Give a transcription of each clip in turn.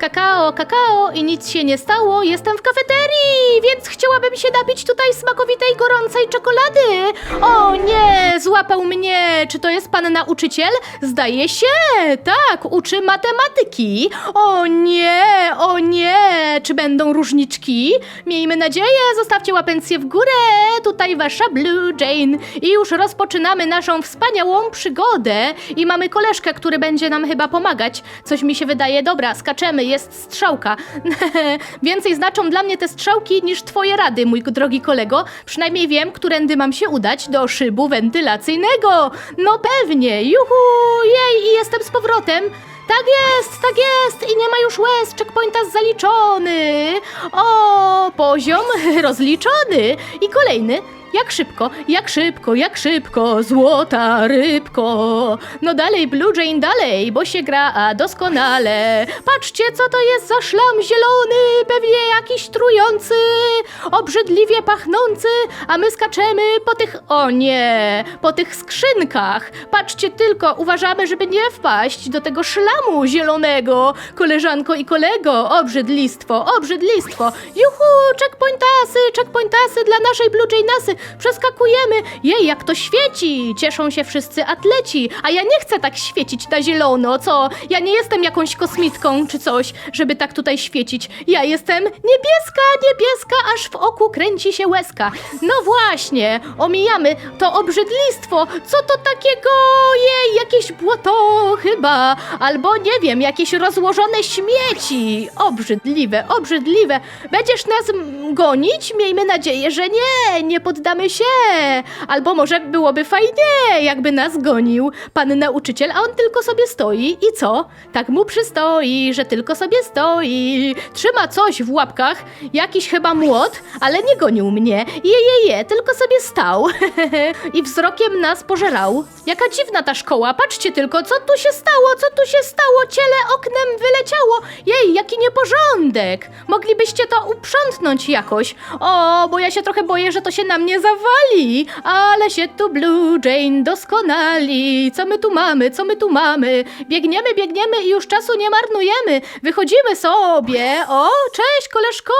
kakao, kakao i nic się nie stało, jestem w kafeterii, więc chciałabym się napić tutaj smakowitej, gorącej czekolady. O nie, złapał mnie. Czy to jest pan nauczyciel? Zdaje się, tak, uczy matematyki. O nie, o nie, czy będą różniczki? Miejmy nadzieję, zostawcie łapencję w górę. Tutaj wasza Blue Jane. I już rozpoczynamy naszą wspaniałą przygodę. I mamy koleżkę, który będzie nam chyba pomagać. Coś mi się wydaje, dobra, skaczemy, jest strzałka. Więcej znaczą dla mnie te strzałki niż twoje rady, mój drogi kolego. Przynajmniej wiem, którędy mam się udać do szybu wentylacyjnego. No pewnie, juhu, jej, i jestem z powrotem. Tak jest, tak jest i nie ma już łez, checkpointa zaliczony. O, poziom rozliczony i kolejny. Jak szybko, jak szybko, jak szybko, złota rybko. No dalej, Blue Jane, dalej, bo się gra a doskonale. Patrzcie, co to jest za szlam zielony, pewnie jakiś trujący, obrzydliwie pachnący, a my skaczemy po tych, o nie, po tych skrzynkach. Patrzcie tylko, uważamy, żeby nie wpaść do tego szlamu zielonego. Koleżanko i kolego, obrzydlistwo, obrzydlistwo. Juhu, checkpointasy, checkpointasy dla naszej Blue Jane'asy. Przeskakujemy. Jej, jak to świeci. Cieszą się wszyscy atleci. A ja nie chcę tak świecić na zielono, co? Ja nie jestem jakąś kosmitką czy coś, żeby tak tutaj świecić. Ja jestem niebieska, niebieska, aż w oku kręci się łezka. No właśnie, omijamy to obrzydlistwo. Co to takiego? Jej, jakieś błoto chyba. Albo nie wiem, jakieś rozłożone śmieci. Obrzydliwe, obrzydliwe. Będziesz nas gonić? Miejmy nadzieję, że nie, nie poddamy się. Albo może byłoby fajnie, jakby nas gonił pan nauczyciel, a on tylko sobie stoi i co? Tak mu przystoi, że tylko sobie stoi. Trzyma coś w łapkach, jakiś chyba młot, ale nie gonił mnie. Je, je, je, tylko sobie stał. I wzrokiem nas pożerał. Jaka dziwna ta szkoła, patrzcie tylko, co tu się stało, co tu się stało, ciele oknem wyleciało. Jej, jaki nieporządek. Moglibyście to uprzątnąć jakoś. O, bo ja się trochę boję, że to się na mnie zawali. Ale się tu Blue Jane doskonali. Co my tu mamy, co my tu mamy? Biegniemy, biegniemy i już czasu nie marnujemy. Wychodzimy sobie. O, cześć koleżko.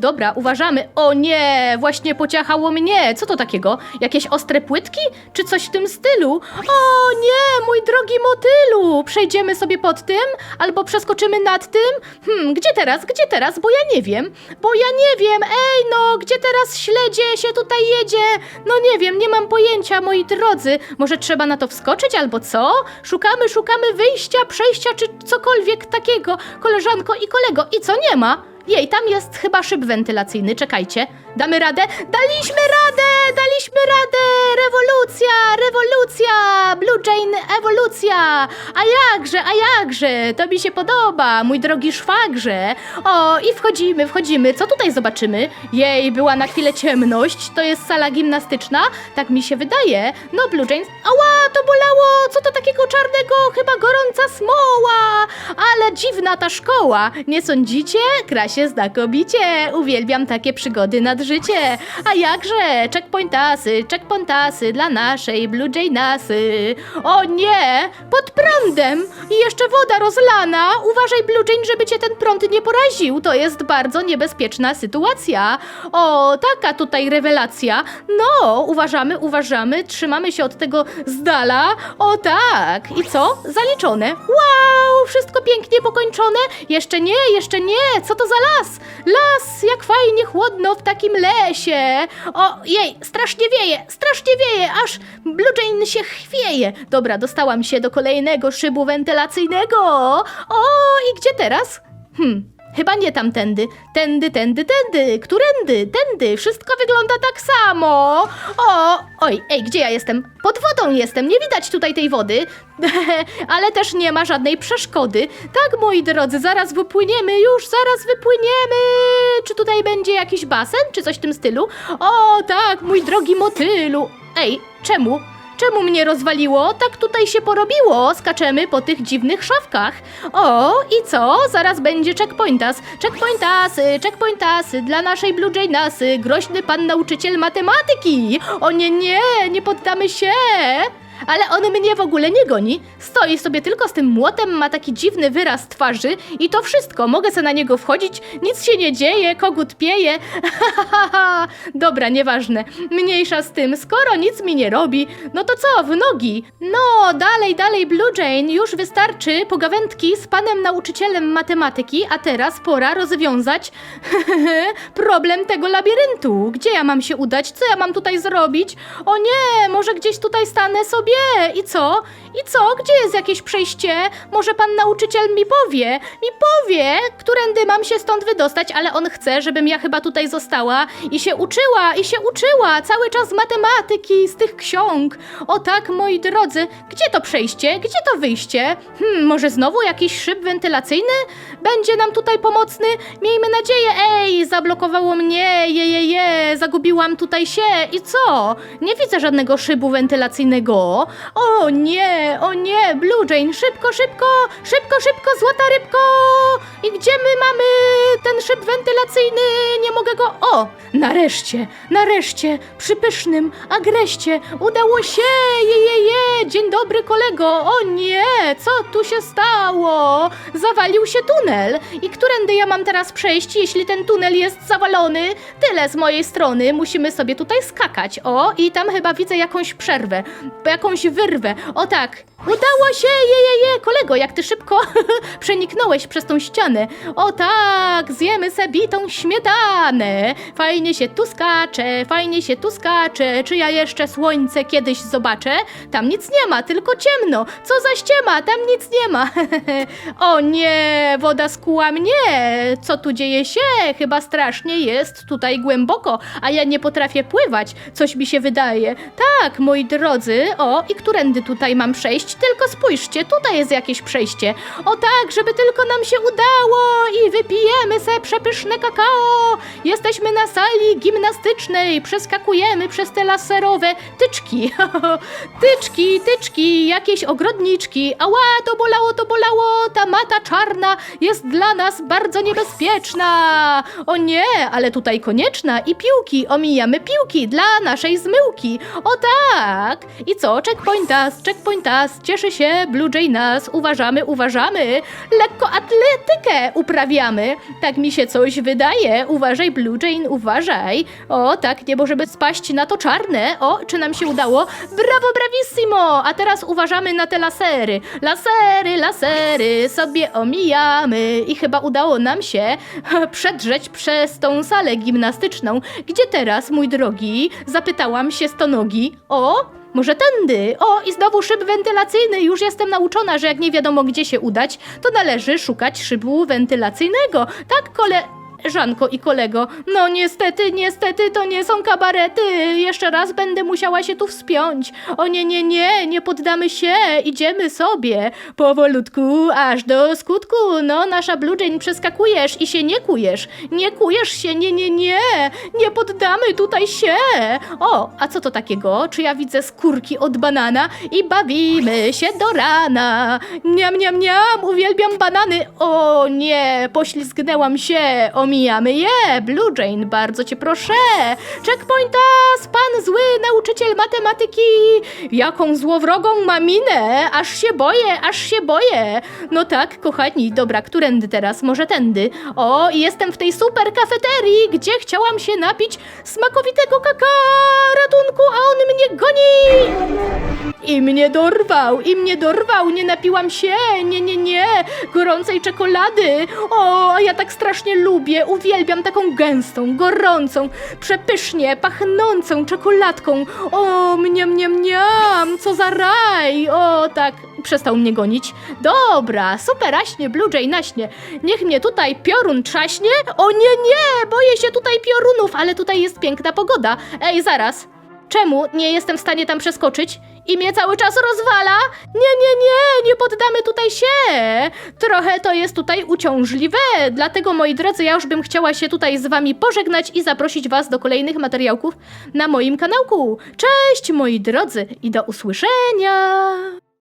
Dobra, uważamy. O nie, właśnie pociachało mnie. Co to takiego? Jakieś ostre płytki? Czy coś w tym stylu? O nie, mój drogi motylu. Przejdziemy sobie pod tym? Albo przeskoczymy nad tym? Hmm, gdzie teraz? Gdzie teraz? Bo ja nie wiem. Bo ja nie wiem. Ej, no, gdzie teraz śledzie się tutaj jedzie? No nie wiem, nie mam pojęcia, moi drodzy. Może trzeba na to wskoczyć albo co? Szukamy, szukamy wyjścia, przejścia czy cokolwiek takiego. Koleżanko i kolego. I co nie ma? Jej, tam jest chyba szyb wentylacyjny, czekajcie. Damy radę? Daliśmy radę! Daliśmy radę! Rewolucja! Rewolucja! Blue Jane ewolucja! A jakże, a jakże! To mi się podoba, mój drogi szwagrze. O, i wchodzimy, wchodzimy. Co tutaj zobaczymy? Jej, była na chwilę ciemność. To jest sala gimnastyczna? Tak mi się wydaje. No, Blue Jane... Ała, to bolało! Co to takiego czarnego? Chyba gorąca smoła! Ale dziwna ta szkoła. Nie sądzicie? Się znakomicie. Uwielbiam takie przygody nad życie. A jakże? Checkpointasy, checkpointasy dla naszej Blue Jane'asy. O nie! Pod prądem! I jeszcze woda rozlana. Uważaj, Blue Jane, żeby cię ten prąd nie poraził. To jest bardzo niebezpieczna sytuacja. O, taka tutaj rewelacja. No, uważamy, uważamy, trzymamy się od tego z dala. O tak. I co? Zaliczone. Wow, wszystko pięknie pokończone. Jeszcze nie, jeszcze nie. Co to za las? Las, jak fajnie chłodno w takim lesie. O, jej, strasznie wieje, strasznie wieje, aż Blue Jane się chwieje. Dobra, dostałam się do kolejnego szybu wentylacyjnego. O, i gdzie teraz? Hmm, Chyba nie tamtędy. Tędy, tędy, tędy. Którędy? Tędy. Wszystko wygląda tak samo. O, oj, ej, gdzie ja jestem? Pod wodą jestem. Nie widać tutaj tej wody. Ale też nie ma żadnej przeszkody. Tak, moi drodzy, zaraz wypłyniemy. Już zaraz wypłyniemy. Czy tutaj będzie jakiś basen? Czy coś w tym stylu? O, tak, mój drogi motylu. Ej, czemu? Czemu mnie rozwaliło? Tak tutaj się porobiło. Skaczemy po tych dziwnych szafkach. O, i co? Zaraz będzie checkpointas. Checkpointasy, checkpointasy dla naszej Blue Jane'asy. Groźny pan nauczyciel matematyki. O nie, nie, nie poddamy się. Ale on mnie w ogóle nie goni. Stoi sobie tylko z tym młotem, ma taki dziwny wyraz twarzy i to wszystko. Mogę se na niego wchodzić, nic się nie dzieje, kogut pieje. Dobra, nieważne. Mniejsza z tym, skoro nic mi nie robi, no to co, w nogi? No, dalej, dalej, Blue Jane, już wystarczy pogawędki z panem nauczycielem matematyki, a teraz pora rozwiązać problem tego labiryntu. Gdzie ja mam się udać? Co ja mam tutaj zrobić? O nie, może gdzieś tutaj stanę sobie. I co? I co? Gdzie jest jakieś przejście? Może pan nauczyciel mi powie? Mi powie, którędy mam się stąd wydostać, ale on chce, żebym ja chyba tutaj została i się uczyła, i się uczyła cały czas z matematyki, z tych ksiąg. O tak, moi drodzy, gdzie to przejście? Gdzie to wyjście? Hmm, może znowu jakiś szyb wentylacyjny będzie nam tutaj pomocny? Miejmy nadzieję. Ej, zablokowało mnie, je, je, je, zagubiłam tutaj się i co? Nie widzę żadnego szybu wentylacyjnego. O nie, o nie, Blue Jane, szybko, szybko, szybko, szybko, złota rybko! I gdzie my mamy ten szyb wentylacyjny? Nie mogę go... O, nareszcie, nareszcie, przy pysznym agreście udało się, je, je, je, dzień dobry kolego, o nie, co tu się stało? Zawalił się tunel i którędy ja mam teraz przejść, jeśli ten tunel jest zawalony? Tyle z mojej strony, musimy sobie tutaj skakać, o, i tam chyba widzę jakąś przerwę, jakąś wyrwę, o tak, udało się, je, je, je, kolego, jak ty szybko przeniknąłeś przez tą ścianę, o tak, zjemy se bitą śmietanę, fajnie się tu skacze, fajnie się tu skacze, czy ja jeszcze słońce kiedyś zobaczę? Tam nic nie ma, tylko ciemno, co za ściema, tam nic nie ma, o nie, woda skuła mnie, co tu dzieje się, chyba strasznie jest tutaj głęboko, a ja nie potrafię pływać, coś mi się wydaje, tak, moi drodzy, o, i którędy tutaj mam przejść, tylko spójrzcie, tutaj jest jakieś przejście, o tak, żeby tylko nam się udało i wypijemy se przepyszne kakao. Jesteśmy na sali gimnastycznej, przeskakujemy przez te laserowe tyczki. tyczki, tyczki, jakieś ogrodniczki. Ała, to bolało, to bolało. Ta mata czarna jest dla nas bardzo niebezpieczna. O nie, ale tutaj konieczna i piłki. Omijamy piłki dla naszej zmyłki. O tak. I co? Checkpointas, checkpointas. Cieszy się Blue Jay nas. Uważamy, uważamy. Lekko atletykę uprawiamy. Tak mi się coś wydaje. Uważaj, Blue Jane, uważaj. O, tak, nie możemy spaść na to czarne. O, czy nam się udało? Brawo, bravissimo! A teraz uważamy na te lasery. Lasery, lasery sobie omijamy. I chyba udało nam się przedrzeć przez tą salę gimnastyczną. Gdzie teraz, mój drogi? Zapytałam się stonogi. O, może tędy? O, i znowu szyb wentylacyjny. Już jestem nauczona, że jak nie wiadomo gdzie się udać, to należy szukać szybu wentylacyjnego. Tak, kole... Żanko i kolego, no niestety, niestety to nie są kabarety. Jeszcze raz będę musiała się tu wspiąć. O nie, nie, nie, nie poddamy się, idziemy sobie. Powolutku, aż do skutku. No, nasza Jane przeskakujesz i się nie kujesz. Nie kujesz się, nie, nie, nie. Nie poddamy tutaj się. O, a co to takiego? Czy ja widzę skórki od banana i bawimy się do rana? Niam, niam, niam, uwielbiam banany. O nie, poślizgnęłam się. Omijamy je. Blue Jane, bardzo cię proszę. Checkpointas, pan zły nauczyciel matematyki. Jaką złowrogą ma minę. Aż się boję, aż się boję. No tak, kochani, dobra, którędy teraz? Może tędy. O, jestem w tej super kafeterii, gdzie chciałam się napić smakowitego kaka. Ratunku, a on mnie goni. I mnie dorwał, i mnie dorwał, nie napiłam się, nie, nie, nie, gorącej czekolady. O, a ja tak strasznie lubię, uwielbiam taką gęstą, gorącą, przepysznie, pachnącą czekoladką. O, mniam, mniam, mniam, co za raj. O, tak, przestał mnie gonić. Dobra, super, aśnie, Blue Jay, naśnie. Niech mnie tutaj piorun trzaśnie. O nie, nie, boję się tutaj piorunów, ale tutaj jest piękna pogoda. Ej, zaraz. Czemu nie jestem w stanie tam przeskoczyć? I mnie cały czas rozwala? Nie, nie, nie, nie poddamy tutaj się. Trochę to jest tutaj uciążliwe. Dlatego, moi drodzy, ja już bym chciała się tutaj z wami pożegnać i zaprosić was do kolejnych materiałków na moim kanałku. Cześć, moi drodzy, i do usłyszenia.